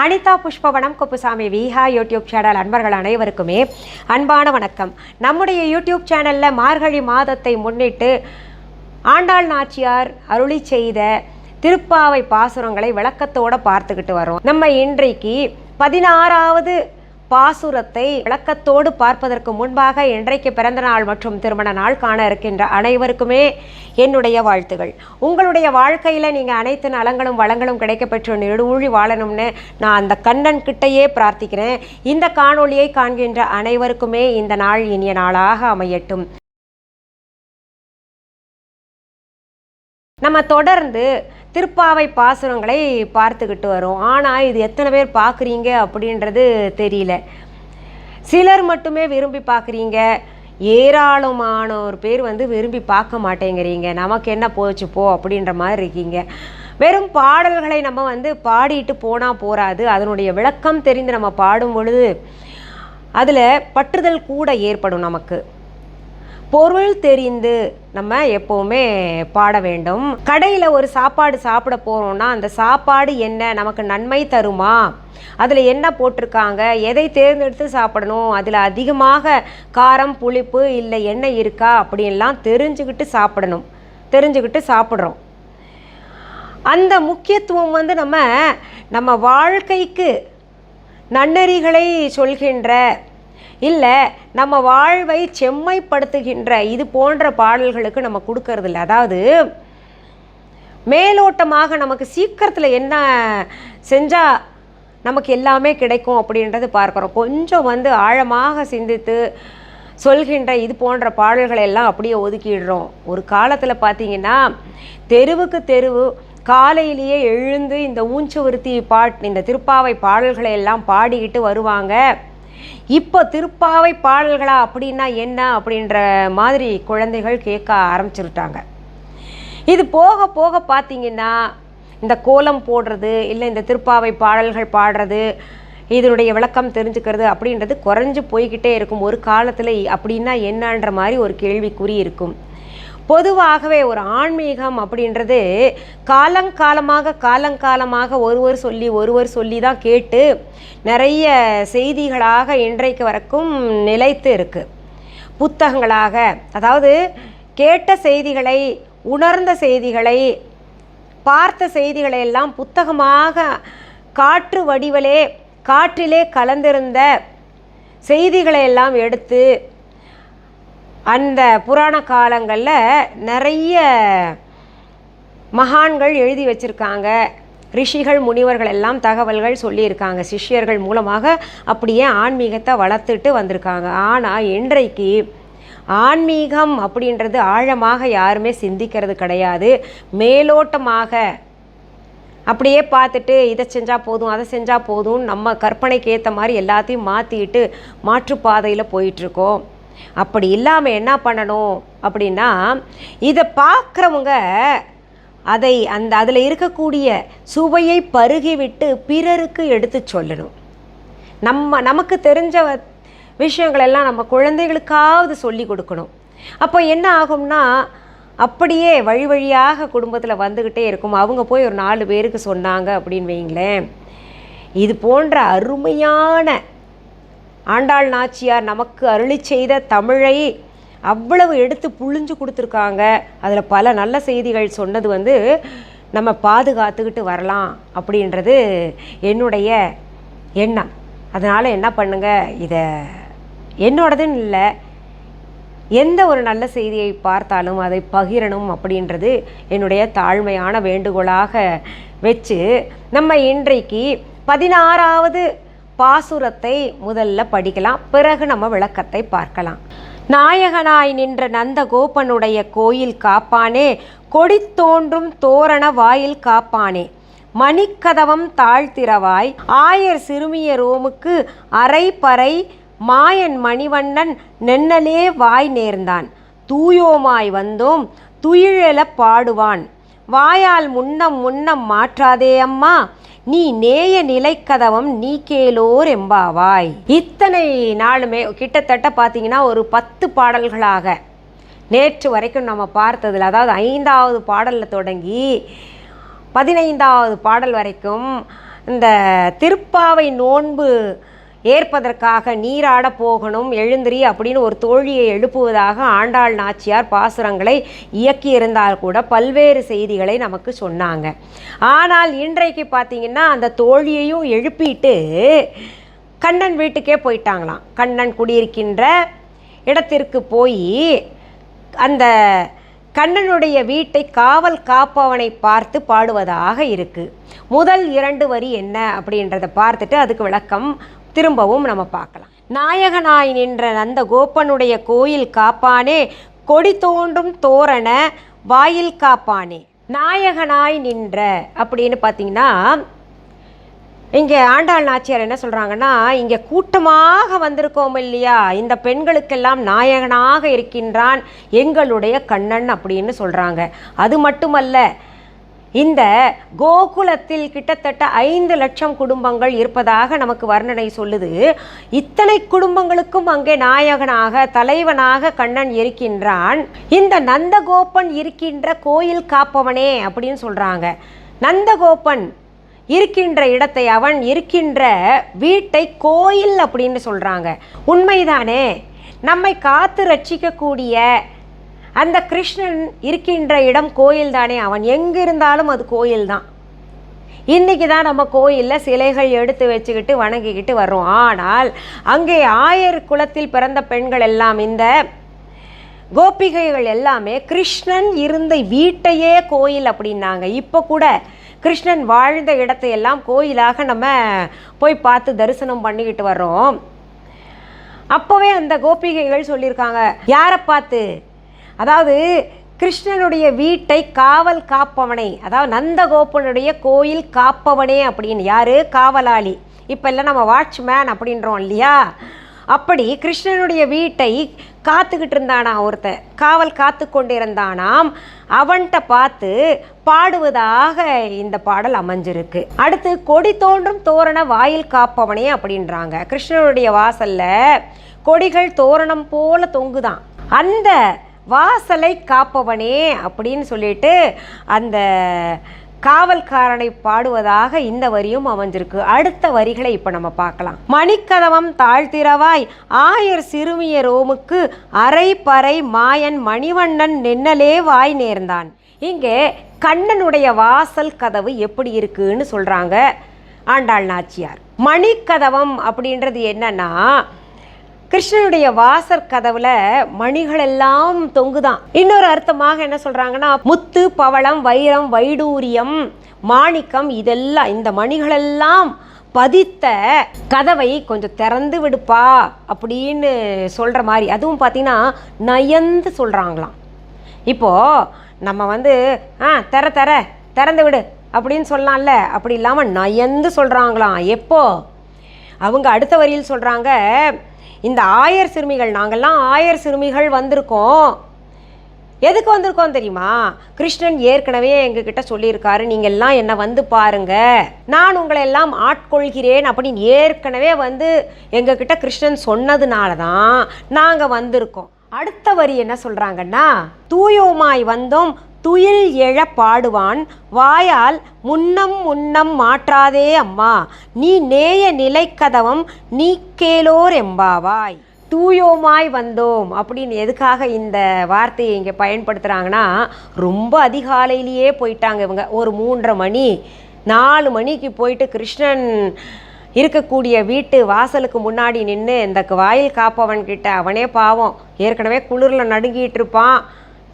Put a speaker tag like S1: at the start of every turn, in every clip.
S1: Anitha Pushpavanam Kuppusamy Viha YouTube channel அன்பர்கள் அனைவருக்குமே அன்பான வணக்கம். நம்முடைய யூடியூப் சேனலில் மார்கழி மாதத்தை முன்னிட்டு ஆண்டாள் நாச்சியார் அருளி செய்த திருப்பாவை பாசுரங்களை விளக்கத்தோடு பார்த்துக்கிட்டு வரோம். நம்ம இன்றைக்கு பதினாறாவது பாசுரத்தை விளக்கத்தோடு பார்ப்பதற்கு முன்பாக இன்றைக்கு பிறந்த நாள் மற்றும் திருமண நாள் காண இருக்கின்ற அனைவருக்குமே என்னுடைய வாழ்த்துகள். உங்களுடைய வாழ்க்கையில் நீங்கள் அனைத்து நலங்களும் வளங்களும் கிடைக்கப்பெற்று நெடுவூழி வாழணும்னு நான் அந்த கண்ணன் கிட்டையே பிரார்த்திக்கிறேன். இந்த காணொளியை காண்கின்ற அனைவருக்குமே இந்த நாள் இனிய நாளாக அமையட்டும். நம்ம தொடர்ந்து திருப்பாவை பாசுரங்களை பார்த்துக்கிட்டு வரோம். ஆனால் இது எத்தனை பேர் பார்க்குறீங்க அப்படின்றது தெரியல. சிலர் மட்டுமே விரும்பி பார்க்குறீங்க. ஏராளமான ஒரு பேர் வந்து விரும்பி பார்க்க மாட்டேங்கிறீங்க. நமக்கு என்ன போச்சு போ அப்படின்ற மாதிரி இருக்கீங்க. வெறும் பாடல்களை நம்ம வந்து பாடிட்டு போனால் போராது அதனுடைய விளக்கம் தெரிந்து நம்ம பாடும் பொழுது அதில் பற்றுதல் கூட ஏற்படும் நமக்கு. பொருள் தெரிந்து நம்ம எப்போவுமே பாட வேண்டும். கடையில் ஒரு சாப்பாடு சாப்பிட போகிறோம்னா அந்த சாப்பாடு என்ன நமக்கு நன்மை தருமா? அதில் என்ன போட்டிருக்காங்க? எதை தேர்ந்தெடுத்து சாப்பிடணும்? அதில் அதிகமாக காரம் புளிப்பு இல்லை எண்ணெய் இருக்கா? அப்படின்லாம் தெரிஞ்சுக்கிட்டு சாப்பிடணும். தெரிஞ்சுக்கிட்டு சாப்பிட்றோம். அந்த முக்கியத்துவம் வந்து நம்ம நம்ம வாழ்க்கைக்கு நன்னெறிகளை சொல்கின்ற இல்லை நம்ம வாழ்வை செம்மைப்படுத்துகின்ற இது போன்ற பாடல்களுக்கு நம்ம கொடுக்கறதில்ல. அதாவது மேலோட்டமாக நமக்கு சீக்கிரத்தில் என்ன செஞ்சால் நமக்கு எல்லாமே கிடைக்கும் அப்படின்றது பார்க்குறோம். கொஞ்சம் வந்து ஆழமாக சிந்தித்து சொல்கின்ற இது போன்ற பாடல்களை எல்லாம் அப்படியே ஒதுக்கிடுறோம். ஒரு காலத்தில் பார்த்தீங்கன்னா தெருவுக்கு தெருவு காலையிலேயே எழுந்து இந்த ஊஞ்சவருத்தி பாட் இந்த திருப்பாவை பாடல்களை எல்லாம் பாடிக்கிட்டு வருவாங்க. இப்போ திருப்பாவை பாடல்களா அப்படின்னா என்ன அப்படின்ற மாதிரி குழந்தைகள் கேட்க ஆரம்பிச்சிருட்டாங்க இது போக போக பார்த்தீங்கன்னா இந்த கோலம் போடுறது இல்லை இந்த திருப்பாவை பாடல்கள் பாடுறது இதனுடைய விளக்கம் தெரிஞ்சுக்கிறது அப்படின்றது குறைஞ்சு போய்கிட்டே இருக்கும். ஒரு காலத்தில் அப்படின்னா என்னன்ற மாதிரி ஒரு கேள்விக்குறி இருக்கும். பொதுவாகவே ஒரு ஆன்மீகம் அப்படின்றது காலங்காலமாக காலங்காலமாக ஒருவர் சொல்லி ஒருவர் சொல்லி தான் கேட்டு நிறைய செய்திகளாக இன்றைக்கு வரைக்கும் நிலைத்து இருக்குது புத்தகங்களாக அதாவது கேட்ட செய்திகளை உணர்ந்த செய்திகளை பார்த்த செய்திகளை எல்லாம் புத்தகமாக காற்று வடிவலே காற்றிலே கலந்திருந்த செய்திகளை எல்லாம் எடுத்து அந்த புராண காலங்களில் நிறைய மகான்கள் எழுதி வச்சுருக்காங்க. ரிஷிகள் முனிவர்கள் எல்லாம் தகவல்கள் சொல்லியிருக்காங்க. சிஷ்யர்கள் மூலமாக அப்படியே ஆன்மீகத்தை வளர்த்துட்டு வந்திருக்காங்க. ஆனால் இன்றைக்கு ஆன்மீகம் அப்படின்றது ஆழமாக யாருமே சிந்திக்கிறது கிடையாது. மேலோட்டமாக அப்படியே பார்த்துட்டு இதை செஞ்சால் போதும் அதை செஞ்சால் போதும் நம்ம கற்பனைக்கு ஏற்ற மாதிரி எல்லாத்தையும் மாற்றிட்டு மாற்றுப்பாதையில் போயிட்டுருக்கோம் அப்படி இல்லாமல் என்ன பண்ணணும் அப்படின்னா இதை பார்க்குறவங்க அதை அந்த அதில் இருக்கக்கூடிய சுவையை பருகிவிட்டு பிறருக்கு எடுத்து சொல்லணும். நம்ம நமக்கு தெரிஞ்ச விஷயங்களெல்லாம் நம்ம குழந்தைகளுக்காவது சொல்லி கொடுக்கணும். அப்போ என்ன ஆகும்னா அப்படியே வழி வழியாக குடும்பத்தில் வந்துக்கிட்டே இருக்கும். அவங்க போய் ஒரு நாலு பேருக்கு சொன்னாங்க அப்படின்னு வைங்களேன் இது போன்ற அருமையான ஆண்டாள் நாச்சியார் நமக்கு அருளி செய்த தமிழை அவ்வளவு எடுத்து புழிஞ்சு கொடுத்துருக்காங்க. அதில் பல நல்ல செய்திகள் சொன்னது வந்து நம்ம பாதுகாத்துக்கிட்டு வரலாம் அப்படின்றது என்னுடைய எண்ணம். அதனால் என்ன பண்ணுங்கள் இதை என்னோடதுன்னு இல்லை எந்த ஒரு நல்ல செய்தியை பார்த்தாலும் அதை பகிரணும் அப்படின்றது என்னுடைய தாழ்மையான வேண்டுகோளாக வச்சு நம்ம இன்றைக்கு பதினாறாவது பாசுரத்தை முதல்ல படிக்கலாம் பிறகு நம்ம விளக்கத்தை பார்க்கலாம். நாயகனாய் நின்ற நந்த கோபனுடைய கோயில் காப்பானே கொடி தோன்றும் தோரண வாயில் காப்பானே. மணிக்கதவம் தாழ்த்திரவாய் ஆயர் சிறுமிய ரோமுக்கு அரை பறை மாயன் மணிவண்ணன் நென்னலே வாய் நேர்ந்தான். தூயோமாய் வந்தோம் துயிழெல பாடுவான். வாயால் முன்னம் முன்னம் மாற்றாதே அம்மா நீ நேய நிலைக்கதவம் நீ கேளோர் எம்பாவாய். இத்தனை நாளுமே கிட்டத்தட்ட பார்த்தீங்கன்னா ஒரு பத்து பாடல்களாக நேற்று வரைக்கும் நம்ம பார்த்ததில் அதாவது ஐந்தாவது பாடலில் தொடங்கி பதினைந்தாவது பாடல் வரைக்கும் இந்த திருப்பாவை நோன்பு ஏற்பதற்காக நீராட போகணும் எழுந்திரி அப்படின்னு ஒரு தோழியை எழுப்புவதாக ஆண்டாள் நாச்சியார் பாசுரங்களை இயக்கியிருந்தால் கூட பல்வேறு செய்திகளை நமக்கு சொன்னாங்க. ஆனால் இன்றைக்கு பார்த்தீங்கன்னா அந்த தோழியையும் எழுப்பிட்டு கண்ணன் வீட்டுக்கே போயிட்டாங்களாம். கண்ணன் குடியிருக்கின்ற இடத்திற்கு போய் அந்த கண்ணனுடைய வீட்டை காவல் காப்பவனை பார்த்து பாடுவதாக இருக்குது முதல் இரண்டு வரி என்ன அப்படின்றத பார்த்துட்டு அதுக்கு விளக்கம் திரும்பவும் நம்ம பார்க்கலாம். நாயகனாய் நின்ற நந்த கோப்பனுடைய கோயில் காப்பானே கொடி தோண்டும் தோரண வாயில் காப்பானே. நாயகனாய் நின்ற அப்படின்னு பார்த்தீங்கன்னா இங்கே ஆண்டாள் நாச்சியார் என்ன சொல்கிறாங்கன்னா இங்கே கூட்டமாக வந்திருக்கோம் இல்லையா? இந்த பெண்களுக்கெல்லாம் நாயகனாக இருக்கின்றான் எங்களுடைய கண்ணன் அப்படின்னு சொல்கிறாங்க அது மட்டுமல்ல இந்த கோகுலத்தில் கிட்டத்தட்ட ஐந்து லட்சம் குடும்பங்கள் இருப்பதாக நமக்கு வர்ணனை சொல்லுது. இத்தனை குடும்பங்களுக்கும் அங்கே நாயகனாக தலைவனாக கண்ணன் இருக்கின்றான். இந்த நந்தகோபன் இருக்கின்ற கோயில் காப்பவனே அப்படின்னு சொல்கிறாங்க நந்தகோபன் இருக்கின்ற இடத்தை அவன் இருக்கின்ற வீட்டை கோயில் அப்படின்னு சொல்கிறாங்க உண்மைதானே? நம்மை காத்து ரட்சிக்கக்கூடிய அந்த கிருஷ்ணன் இருக்கின்ற இடம் கோயில் தானே அவன் எங்கே இருந்தாலும் அது கோயில் தான் இன்றைக்கி தான் நம்ம கோயிலில் சிலைகள் எடுத்து வச்சுக்கிட்டு வணங்கிக்கிட்டு வர்றோம். ஆனால் அங்கே ஆயர் குலத்தில் பிறந்த பெண்கள் எல்லாம் இந்த கோபிகைகள் எல்லாமே கிருஷ்ணன் இருந்த வீட்டையே கோயில் அப்படின்னாங்க. இப்போ கூட கிருஷ்ணன் வாழ்ந்த இடத்தையெல்லாம் கோயிலாக நம்ம போய் பார்த்து தரிசனம் பண்ணிக்கிட்டு வர்றோம். அப்போவே அந்த கோபிகைகள் சொல்லியிருக்காங்க யாரை பார்த்து அதாவது கிருஷ்ணனுடைய வீட்டை காவல் காப்பவனை அதாவது நந்தகோபனுடைய கோயில் காப்பவனே அப்படின்னு. யாரு? காவலாளி. இப்போ இல்லை நம்ம வாட்ச்மேன் அப்படின்றோம் இல்லையா? அப்படி கிருஷ்ணனுடைய வீட்டை காத்துக்கிட்டு இருந்தானா ஒருத்தன். காவல் காத்து கொண்டிருந்தானாம். அவன்கிட்ட பார்த்து பாடுவதாக இந்த பாடல் அமைஞ்சிருக்கு. அடுத்து கொடி தோன்றும் தோரண வாயில் காப்பவனே அப்படின்றாங்க. கிருஷ்ணனுடைய வாசல்ல கொடிகள் தோரணம் போல தொங்குதான். அந்த வாசலை காப்பவனே அப்படின்னு சொல்லிட்டு அந்த காவல்காரனை பாடுவதாக இந்த வரியும் அமைஞ்சிருக்கு. அடுத்த வரிகளை இப்போ நம்ம பார்க்கலாம். மணிக்கதவம் தாழ்த்திரவாய் ஆயர் சிறுமிய ரோமுக்கு அரை பறை மாயன் மணிவண்ணன் நின்னலே வாய் நேர்ந்தான். இங்கே கண்ணனுடைய வாசல் கதவு எப்படி இருக்குன்னு சொல்கிறாங்க ஆண்டாள் நாச்சியார். மணிக்கதவம் அப்படின்றது என்னன்னா கிருஷ்ணனுடைய வாசற் கதவுல மணிகள் எல்லாம் தொங்குதான். இன்னொரு அர்த்தமாக என்ன சொல்றாங்கன்னா முத்து பவளம் வைரம் வைடூரியம் மாணிக்கம் இதெல்லாம் இந்த மணிகளெல்லாம் பதித்த கதவை கொஞ்சம் திறந்து விடுப்பா அப்படின்னு சொல்கிற மாதிரி. அதுவும் பார்த்தீங்கன்னா நயந்து சொல்கிறாங்களாம் இப்போது நம்ம வந்து ஆ தர தர திறந்து விடு அப்படின்னு சொல்லலாம்ல அப்படி இல்லாமல் நயந்து சொல்கிறாங்களாம் எப்போ? அவங்க அடுத்த வரியில் சொல்கிறாங்க இந்த ஆயர் சிறுமிகள் நாங்கள்லாம் ஆயர் சிறுமிகள் வந்திருக்கோம். எதுக்கு வந்திருக்கோம் தெரியுமா? கிருஷ்ணன் ஏற்கனவே எங்ககிட்ட சொல்லியிருக்காரு நீங்கள் எல்லாம் என்னை வந்து பாருங்க. நான் உங்களை எல்லாம் ஆட்கொள்கிறேன் அப்படின்னு ஏற்கனவே வந்து எங்ககிட்ட கிருஷ்ணன் சொன்னதுனால தான் நாங்கள் வந்திருக்கோம். அடுத்த வரி என்ன சொல்கிறாங்கன்னா தூயோமாய் வந்தோம் துயில் எழ பாடுவான். வாயால் முன்னம் முன்னம் மாற்றாதே அம்மா. நீ நேய நிலைக்கதவம் நீ கேளோர் எம்பாவாய். தூயோமாய் வந்தோம் அப்படின்னு எதுக்காக இந்த வார்த்தையை இங்கே பயன்படுத்துகிறாங்கன்னா ரொம்ப அதிகாலையிலேயே போயிட்டாங்க இவங்க. ஒரு மூன்றரை மணி நாலு மணிக்கு போயிட்டு கிருஷ்ணன் இருக்கக்கூடிய வீட்டு வாசலுக்கு முன்னாடி நின்று இந்த வாயில் காப்பவன்கிட்ட அவனே பாவம். ஏற்கனவே குளிரில் நடுங்கிட்டு இருப்பான்.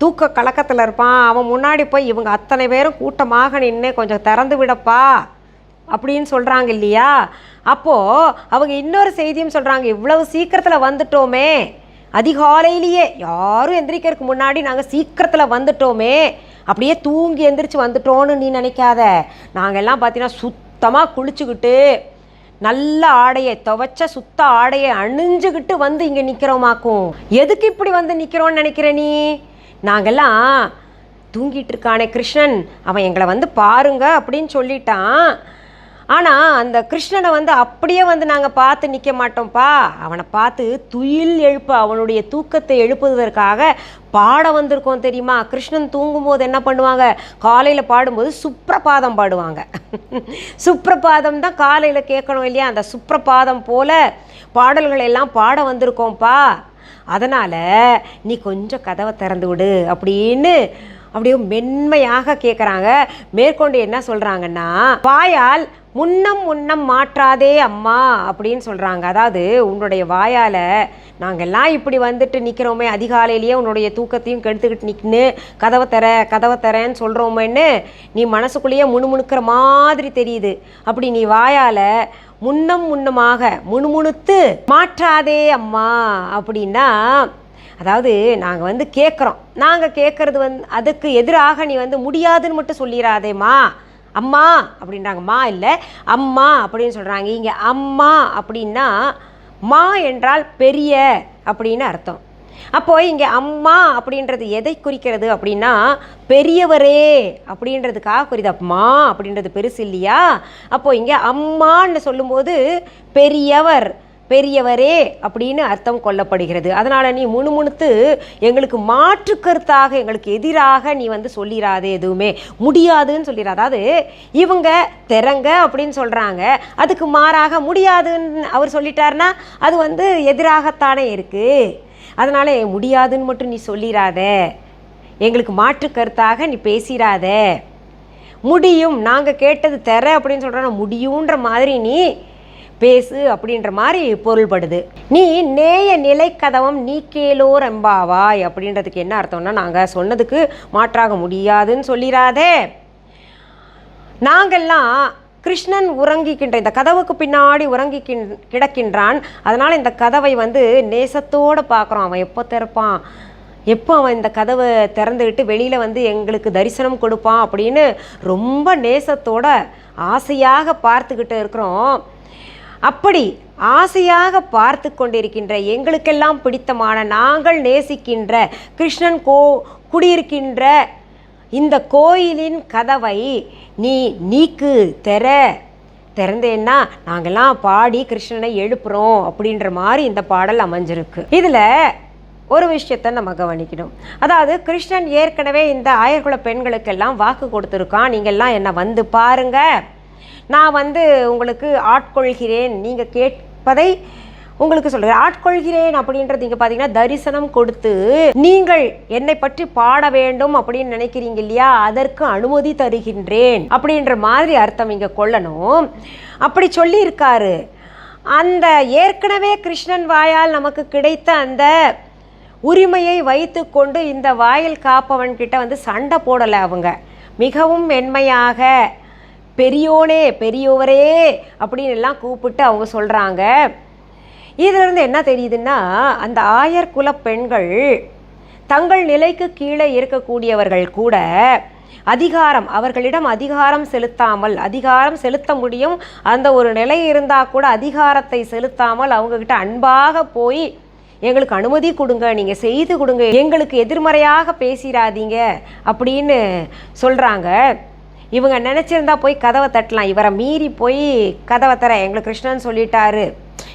S1: தூக்க கலக்கத்தில் இருப்பான். அவன் முன்னாடி போய் இவங்க அத்தனை பேரும் கூட்டமாக நின்று கொஞ்சம் திறந்து விடப்பா அப்படின்னு சொல்கிறாங்க இல்லையா? அப்போது அவங்க இன்னொரு செய்தியும் சொல்கிறாங்க இவ்வளவு சீக்கிரத்தில் வந்துட்டோமே. அதிகாலையிலேயே யாரும் எந்திரிக்கிறதுக்கு முன்னாடி நாங்கள் சீக்கிரத்தில் வந்துட்டோமே. அப்படியே தூங்கி எந்திரிச்சு வந்துட்டோன்னு நீ நினைக்காத. நாங்கள் எல்லாம் பார்த்தீங்கன்னா சுத்தமாக குளிச்சுக்கிட்டு நல்ல ஆடையை துவைச்ச சுத்த ஆடையை அணிஞ்சுக்கிட்டு வந்து இங்கே நிற்கிறோமாக்கும் எதுக்கு இப்படி வந்து நிற்கிறோன்னு நினைக்கிற நீ? நாங்கெல்லாம் தூங்கிட்டு இருக்கானே கிருஷ்ணன். அவன் எங்களை வந்து பாருங்க அப்படின்னு சொல்லிட்டான். ஆனால் அந்த கிருஷ்ணனை வந்து அப்படியே வந்து நாங்கள் பார்த்து நிற்க மாட்டோம்ப்பா. அவனை பார்த்து துயில் எழுப்ப அவனுடைய தூக்கத்தை எழுப்புவதற்காக பாட வந்திருக்கோம் தெரியுமா? கிருஷ்ணன் தூங்கும்போது என்ன பண்ணுவாங்க? காலையில் பாடும்போது சுப்ரபாதம் பாடுவாங்க. சுப்ரபாதம் தான் காலையில் கேட்கணும் இல்லையா? அந்த சுப்ரபாதம் போல பாடல்கள் எல்லாம் பாட வந்திருக்கோம்ப்பா. அதனால் நீ கொஞ்சம் கதவை திறந்து விடு அப்படின்னு அப்படியே மென்மையாக கேட்குறாங்க மேற்கொண்டு என்ன சொல்கிறாங்கன்னா வாயால் முன்னம் முன்னம் மாற்றாதே அம்மா அப்படின்னு சொல்கிறாங்க அதாவது உன்னுடைய வாயால் நாங்கள்லாம் இப்படி வந்துட்டு நிற்கிறோமே அதிகாலையிலேயே உன்னுடைய தூக்கத்தையும் கெடுத்துக்கிட்டு நிற்கின்னு கதவை தர கதவை தரேன்னு சொல்கிறோமேன்னு நீ மனசுக்குள்ளேயே முணுமுணுக்கிற மாதிரி தெரியுது. அப்படி நீ வாயால் முன்னம் முன்னமாக முணுமுணுத்து மாற்றாதே அம்மா அப்படின்னா அதாவது நாங்கள் வந்து கேட்குறோம் நாங்கள் கேட்குறது வந்து அதுக்கு எதிராக நீ வந்து முடியாதுன்னு மட்டும் சொல்லிடாதேம்மா அம்மா அப்படின்றாங்கம்மா இல்லை அம்மா அப்படின்னு சொல்கிறாங்க இங்கே அம்மா அப்படின்னா மா என்றால் பெரிய அப்படின்னு அர்த்தம். அப்போது இங்கே அம்மா அப்படின்றது எதை குறிக்கிறது அப்படின்னா பெரியவரே அப்படின்றதுக்காக குறிது அம்மா அப்படின்றது பெருசு இல்லையா? அப்போது இங்கே அம்மான்னு சொல்லும்போது பெரியவர் பெரியவரே அப்படின்னு அர்த்தம் கொள்ளப்படுகிறது. அதனால் நீ முணுமுணுத்து எங்களுக்கு மாற்று கருத்தாக எங்களுக்கு எதிராக நீ வந்து சொல்லிடாதே எதுவுமே. முடியாதுன்னு சொல்லிடாத அதாவது இவங்க திறங்க அப்படின்னு சொல்கிறாங்க அதுக்கு மாறாக முடியாதுன்னு அவர் சொல்லிட்டாருன்னா அது வந்து எதிராகத்தானே இருக்குது அதனால் முடியாதுன்னு மட்டும் நீ சொல்லிடாத எங்களுக்கு மாற்று கருத்தாக நீ பேசிடாத முடியும் நாங்கள் கேட்டது தர அப்படின்னு சொல்கிறோன்னா முடியுன்ற மாதிரி நீ பேசு அப்படின்ற மாதிரி பொருள்படுது. நீ நேய நிலைக்கதவம் நீ கேளோர் எம்பாவாய் அப்படின்றதுக்கு என்ன அர்த்தம்னா நாங்கள் சொன்னதுக்கு மாற்றாக முடியாதுன்னு சொல்லிடாதே நாங்கள்லாம் கிருஷ்ணன் உறங்கிக்கின்ற இந்த கதவுக்கு பின்னாடி உறங்கி கிடக்கின்றான். அதனால் இந்த கதவை வந்து நேசத்தோடு பார்க்குறோம் அவன் எப்போ திறப்பான்? எப்போ அவன் இந்த கதவை திறந்துக்கிட்டு வெளியில் வந்து எங்களுக்கு தரிசனம் கொடுப்பான் அப்படின்னு ரொம்ப நேசத்தோட ஆசையாக பார்த்துக்கிட்டு இருக்கிறோம். அப்படி ஆசையாக பார்த்து கொண்டிருக்கின்ற எங்களுக்கெல்லாம் பிடித்தமான நாங்கள் நேசிக்கின்ற கிருஷ்ணன் கோ குடியிருக்கின்ற இந்த கோயிலின் கதவை நீ நீக்கு தெர திறந்தேன்னா நாங்கள்லாம் பாடி கிருஷ்ணனை எழுப்புறோம் அப்படின்ற மாதிரி இந்த பாடல் அமைஞ்சிருக்கு. இதில் ஒரு விஷயத்தை நம்ம கவனிக்கணும். அதாவது கிருஷ்ணன் ஏற்கனவே இந்த ஆயர்குல பெண்களுக்கெல்லாம் வாக்கு கொடுத்துருக்கான். நீங்கள்லாம் என்னை வந்து பாருங்கள் நான் வந்து உங்களுக்கு ஆட்கொள்கிறேன். நீங்கள் கேட்பதை உங்களுக்கு சொல்கிறேன் ஆட்கொள்கிறேன் அப்படின்றது இங்கே பார்த்தீங்கன்னா தரிசனம் கொடுத்து நீங்கள் என்னை பற்றி பாட வேண்டும் அப்படின்னு நினைக்கிறீங்க இல்லையா? அதற்கு அனுமதி தருகின்றேன் அப்படின்ற மாதிரி அர்த்தம் இங்கே கொள்ளணும். அப்படி சொல்லியிருக்காரு. அந்த ஏற்கனவே கிருஷ்ணன் வாயால் நமக்கு கிடைத்த அந்த உரிமையை வைத்துக்கொண்டு இந்த வாயில் காப்பவன் கிட்ட வந்து சண்டை போடலை அவங்க. மிகவும் மென்மையாக பெரியோனே பெரியோவரே அப்படின்னு எல்லாம் கூப்பிட்டு அவங்க சொல்கிறாங்க இதிலிருந்து என்ன தெரியுதுன்னா அந்த ஆயர் குல பெண்கள் தங்கள் நிலைக்கு கீழே இருக்கக்கூடியவர்கள் கூட அதிகாரம் அவர்களிடம் அதிகாரம் செலுத்தாமல் அதிகாரம் செலுத்த முடியும். அந்த ஒரு நிலை இருந்தால் கூட அதிகாரத்தை செலுத்தாமல் அவங்கக்கிட்ட அன்பாக போய் எங்களுக்கு அனுமதி கொடுங்க நீங்கள் செய்து கொடுங்க எங்களுக்கு எதிர்மறையாக பேசிடாதீங்க அப்படின்னு சொல்கிறாங்க இவங்க நினச்சிருந்தா போய் கதவை தட்டலாம். இவரை மீறி போய் கதவை தர எங்களுக்கு கிருஷ்ணன் சொல்லிட்டாரு.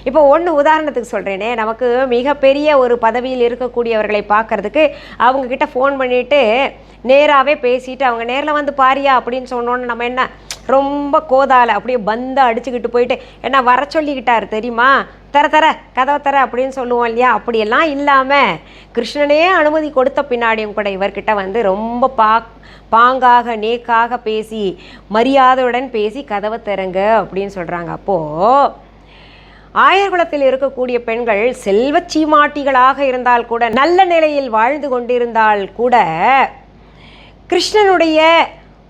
S1: இப்போ ஒன்று உதாரணத்துக்கு சொல்கிறேனே நமக்கு மிகப்பெரிய ஒரு பதவியில் இருக்கக்கூடியவர்களை பார்க்கறதுக்கு அவங்கக்கிட்ட ஃபோன் பண்ணிவிட்டு நேராகவே பேசிட்டு அவங்க நேரில் வந்து பாரியா அப்படின்னு சொன்னோன்னு நம்ம என்ன ரொம்ப கோதால அப்படியே பந்த அடிச்சுக்கிட்டு போயிட்டு என்ன வர சொல்லிக்கிட்டார் தெரியுமா? தர தர கதவை தர அப்படின்னு சொல்லுவோம் இல்லையா? அப்படியெல்லாம் இல்லாமல் கிருஷ்ணனே அனுமதி கொடுத்த பின்னாடியும் கூட இவர்கிட்ட வந்து ரொம்ப பா பாங்காக நேக்காக பேசி மரியாதையுடன் பேசி கதவை திறங்க அப்படின்னு சொல்கிறாங்க அப்போது ஆயர்குலத்தில் இருக்கக்கூடிய பெண்கள் செல்வ சீமாட்டிகளாக இருந்தால் கூட நல்ல நிலையில் வாழ்ந்து கொண்டிருந்தால் கூட கிருஷ்ணனுடைய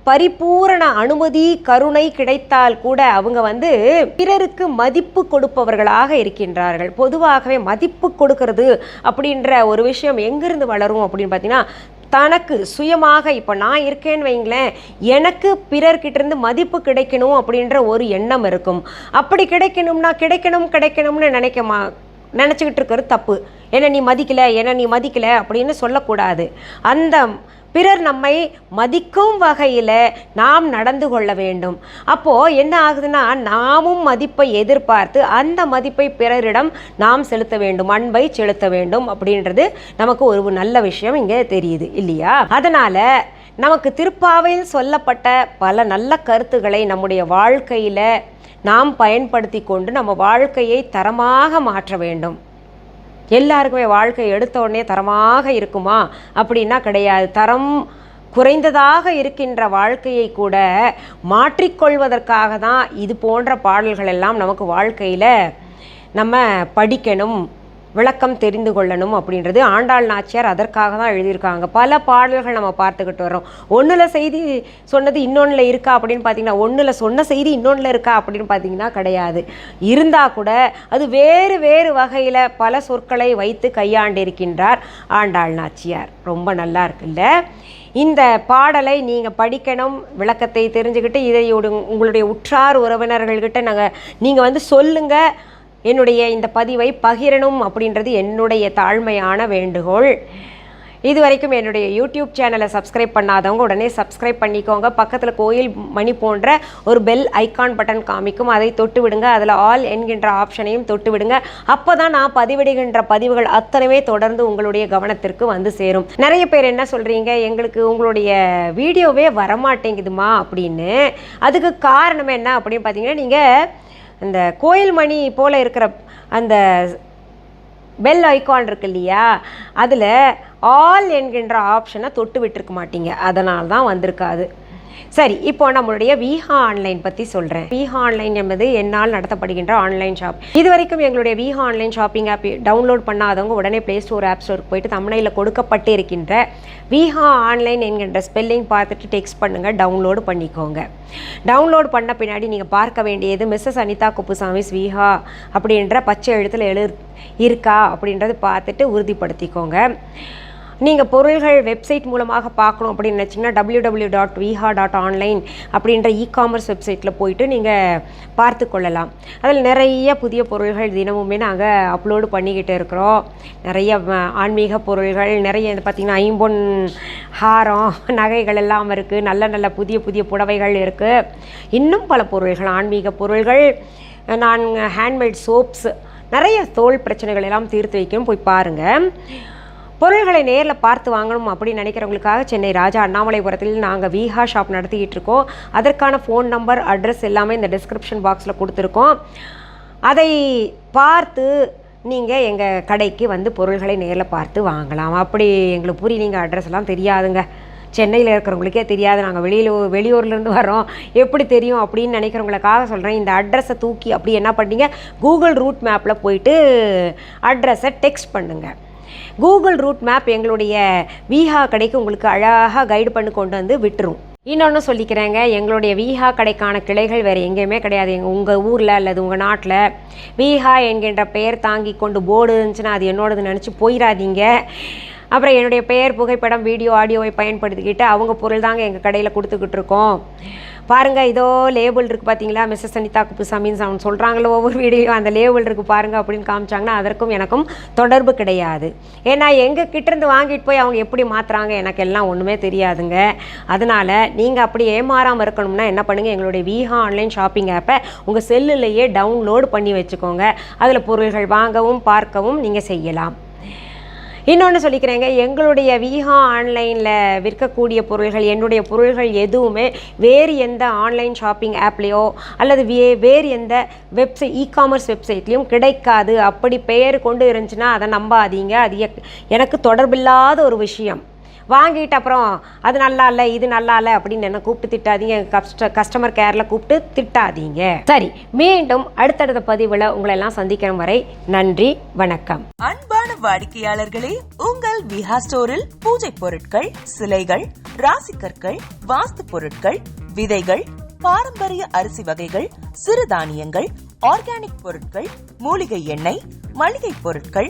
S1: பரிபூரண அனுமதி கருணை கிடைத்தால் கூட அவங்க வந்து பிறருக்கு மதிப்பு கொடுப்பவர்களாக இருக்கின்றார்கள். பொதுவாகவே மதிப்பு கொடுக்கறது அப்படின்ற ஒரு விஷயம் எங்கிருந்து வளரும் அப்படின்னு பார்த்தீங்கன்னா தனக்கு சுயமாக இப்போ நான் இருக்கேன்னு வைங்களேன் எனக்கு பிறர்கிட்டேருந்து மதிப்பு கிடைக்கணும் அப்படின்ற ஒரு எண்ணம் இருக்கும். அப்படி கிடைக்கணும்னா கிடைக்கணும் கிடைக்கணும்னு நினைக்கமா நினச்சிக்கிட்டு இருக்கிறது தப்பு. என்ன நீ மதிக்கலை என்னை நீ மதிக்கலை அப்படின்னு சொல்லக்கூடாது. அந்த பிறர் நம்மை மதிக்கும் வகையில் நாம் நடந்து கொள்ள வேண்டும். அப்போது என்ன ஆகுதுன்னா நாமும் மதிப்பை எதிர்பார்த்து அந்த மதிப்பை பிறரிடம் நாம் செலுத்த வேண்டும் அன்பை செலுத்த வேண்டும் அப்படின்றது நமக்கு ஒரு நல்ல விஷயம் இங்கே தெரியுது இல்லையா? அதனால் நமக்கு திருப்பாவையில் சொல்லப்பட்ட பல நல்ல கருத்துக்களை நம்முடைய வாழ்க்கையில் நாம் பயன்படுத்தி கொண்டு நம்ம வாழ்க்கையை தரமாக மாற்ற வேண்டும். எல்லாருக்குமே வாழ்க்கை எடுத்த உடனே தரமாக இருக்குமா? அப்படின்னா கிடையாது. தரம் குறைந்ததாக இருக்கின்ற வாழ்க்கையை கூட மாற்றிக்கொள்வதற்காக தான் இது போன்ற பாடல்கள் எல்லாம் நமக்கு வாழ்க்கையில் நம்ம படிக்கணும். விளக்கம் தெரிந்து கொள்ளணும் அப்படின்றது ஆண்டாள் நாச்சியார் அதற்காக தான் எழுதியிருக்காங்க. பல பாடல்கள் நம்ம பார்த்துக்கிட்டு வரோம் ஒன்றில் செய்தி சொன்னது இன்னொன்றில் இருக்கா அப்படின்னு பார்த்தீங்கன்னா ஒன்றில் சொன்ன செய்தி இன்னொன்றில் இருக்கா அப்படின்னு பார்த்தீங்கன்னா கிடையாது. இருந்தால் கூட அது வேறு வேறு வகையில் பல சொற்களை வைத்து கையாண்டிருக்கின்றார் ஆண்டாள் நாச்சியார். ரொம்ப நல்லா இருக்குல்ல? இந்த பாடலை நீங்கள் படிக்கணும் விளக்கத்தை தெரிஞ்சுக்கிட்டு இதை உங்களுடைய உற்றார் உறவினர்கள்கிட்ட நாங்கள் நீங்கள் வந்து சொல்லுங்கள் என்னுடைய இந்த பதிவை பகிரணும் அப்படின்றது என்னுடைய தாழ்மையான வேண்டுகோள். இது வரைக்கும் என்னுடைய யூடியூப் சேனலை சப்ஸ்கிரைப் பண்ணாதவங்க உடனே சப்ஸ்கிரைப் பண்ணிக்கோங்க. பக்கத்தில் கோயில் மணி போன்ற ஒரு பெல் ஐகான் பட்டன் காமிக்கும். அதை தொட்டு விடுங்க அதில் ஆல் என்கின்ற ஆப்ஷனையும் தொட்டு விடுங்க அப்போ தான் நான் பதிவிடுகின்ற பதிவுகள் அத்தனைவே தொடர்ந்து உங்களுடைய கவனத்திற்கு வந்து சேரும். நிறைய பேர் என்ன சொல்கிறீங்க எங்களுக்கு உங்களுடைய வீடியோவே வரமாட்டேங்குதுமா அப்படின்னு. அதுக்கு காரணம் என்ன அப்படின்னு பார்த்தீங்கன்னா நீங்கள் அந்த கோயில் மணி போல் இருக்கிற அந்த பெல் ஐக்கான் இருக்கு இல்லையா? அதில் ஆல் என்கின்ற ஆப்ஷனை தொட்டு விட்டுருக்க மாட்டீங்க. அதனால தான் வந்திருக்காது. சரி இப்போ நம்மளுடைய விஹா ஆன்லைன் பற்றி சொல்கிறேன் விஹா ஆன்லைன் என்பது என்னால் நடத்தப்படுகின்ற ஆன்லைன் ஷாப். இது வரைக்கும் எங்களுடைய Viha online shopping app download பண்ணாதவங்க உடனே ப்ளே ஸ்டோர் ஆப் ஸ்டோருக்கு போயிட்டு தமிழில் கொடுக்கப்பட்டு இருக்கின்ற விஹா ஆன்லைன் என்கின்ற ஸ்பெல்லிங் பார்த்துட்டு டெக்ஸ்ட் பண்ணுங்கள் டவுன்லோடு பண்ணிக்கோங்க. டவுன்லோட் பண்ண பின்னாடி நீங்கள் பார்க்க வேண்டியது மிஸ்ஸஸ் அனிதா குப்புசாமி விஹா அப்படின்ற பச்சை எழுத்தில் எழு இருக்கா அப்படின்றது பார்த்துட்டு உறுதிப்படுத்திக்கோங்க. நீங்கள் பொருள்கள் வெப்சைட் மூலமாக பார்க்கணும் அப்படின்னு நினச்சிங்கன்னா W W dot Viha dot online அப்படின்ற இ காமர்ஸ் வெப்சைட்டில் போயிட்டு நீங்கள் பார்த்து கொள்ளலாம். அதில் நிறைய புதிய பொருள்கள் தினமுமே நாங்கள் அப்லோடு பண்ணிக்கிட்டு இருக்கிறோம். நிறைய ஆன்மீக பொருள்கள் நிறைய பார்த்தீங்கன்னா பார்த்திங்கன்னா ஐம்பொன் ஹாரம் நகைகள் எல்லாம் இருக்குது நல்ல நல்ல புதிய புதிய புடவைகள் இருக்குது இன்னும் பல பொருள்கள் ஆன்மீக பொருள்கள் நான் ஹேண்ட்மேட் சோப்ஸ் நிறைய தோல் பிரச்சனைகள் எல்லாம் தீர்த்து வைக்கணும் போய் பாருங்கள் பொருள்களை நேரில் பார்த்து வாங்கணும் அப்படின்னு நினைக்கிறவங்களுக்காக சென்னை ராஜா அண்ணாமலைபுரத்தில் நாங்கள் விஹா ஷாப் நடத்திக்கிட்டு இருக்கோம். அதற்கான ஃபோன் நம்பர் அட்ரஸ் எல்லாமே இந்த டிஸ்கிரிப்ஷன் பாக்ஸில் கொடுத்துருக்கோம். அதை பார்த்து நீங்கள் எங்கள் கடைக்கு வந்து பொருள்களை நேரில் பார்த்து வாங்கலாம். அப்படி எங்களுக்கு புரியலீங்க அட்ரஸ் எல்லாம் தெரியாதுங்க. சென்னையில் இருக்கிறவங்களுக்கே தெரியாது. நாங்கள் வெளியில் வெளியூர்லேருந்து வரோம் எப்படி தெரியும் அப்படின்னு நினைக்கிறவங்களுக்காக சொல்கிறேன் இந்த அட்ரஸை தூக்கி அப்படி என்ன பண்ணீங்க? கூகுள் ரூட் மேப்பில் போயிட்டு அட்ரஸை டெக்ஸ்ட் பண்ணுங்கள் கூகுள் ரூட் மேப் எங்களுடைய விஹா கடைக்கு உங்களுக்கு அழகாக கைடு பண்ணி கொண்டு வந்து விட்டுரும். இன்னொன்று சொல்லிக்கிறேங்க எங்களுடைய விஹா கடைக்கான கிளைகள் வேறு எங்கேயுமே கிடையாது. எங்கள் உங்கள் ஊரில் அல்லது உங்கள் நாட்டில் வீஹா என்கின்ற பெயர் தாங்கி கொண்டு போர்டு இருந்துச்சுன்னா அது என்னோடது நினச்சி போயிடாதீங்க அப்புறம் என்னுடைய பெயர் புகைப்படம் வீடியோ ஆடியோவை பயன்படுத்திக்கிட்டு அவங்க பொருள் தாங்க எங்கள் கடையில் கொடுத்துக்கிட்டு இருக்கோம். பாருங்கள் இதோ லேபிள் இருக்குது பார்த்தீங்களா மிஸ்ஸஸ் அனிதா குப்புசாமின்னு அவன் சொல்கிறாங்களோ ஒவ்வொரு வீடியோ அந்த லேபிள் இருக்குது பாருங்கள் அப்படின்னு காமிச்சாங்கன்னா அதற்கும் எனக்கும் தொடர்பு கிடையாது. ஏன்னா எங்கள் கிட்டேருந்து வாங்கிட்டு போய் அவங்க எப்படி மாற்றுறாங்க எனக்கு எல்லாம் ஒன்றுமே தெரியாதுங்க. அதனால் நீங்கள் அப்படி ஏமாறாமல் இருக்கணும்னா என்ன பண்ணுங்கள் எங்களுடைய வீஹா ஆன்லைன் ஷாப்பிங் ஆப்பை உங்கள் செல்லுலேயே டவுன்லோடு பண்ணி வச்சுக்கோங்க. அதில் பொருள்கள் வாங்கவும் பார்க்கவும் நீங்கள் செய்யலாம். இன்னொன்று சொல்லிக்கிறேங்க எங்களுடைய விஹா ஆன்லைனில் விற்கக்கூடிய பொருள்கள் என்னுடைய பொருள்கள் எதுவுமே வேறு எந்த ஆன்லைன் ஷாப்பிங் ஆப்லேயோ அல்லது வே வேறு எந்த வெப்சைட் இ காமர்ஸ் வெப்சைட்லேயும் கிடைக்காது. அப்படி பெயர் கொண்டு இருந்துச்சுன்னா அதை நம்பாதீங்க. அது எக்- எனக்கு தொடர்பில்லாத ஒரு விஷயம். வாங்கிட்டு அப்புறம் அது நல்லா இல்லை இது நல்லா இல்லை அப்படின்னு என்ன கூப்பிட்டு திட்டாதீங்க. கஸ்ட கஸ்டமர் கேரில் கூப்பிட்டு திட்டாதீங்க. சரி மீண்டும் அடுத்தடுத்த பதிவில் உங்களை எல்லாம் சந்திக்கிற வரை நன்றி வணக்கம்.
S2: அன்பான வாடிக்கையாளர்களே உங்கள் விஹா ஸ்டோரில் பூஜை பொருட்கள் சிலைகள் ராசிக்கற்கள் வாஸ்து பொருட்கள் விதைகள் பாரம்பரிய அரிசி வகைகள் சிறுதானியங்கள் ஆர்கானிக் பொருட்கள் மூலிகை எண்ணெய் மளிகை பொருட்கள்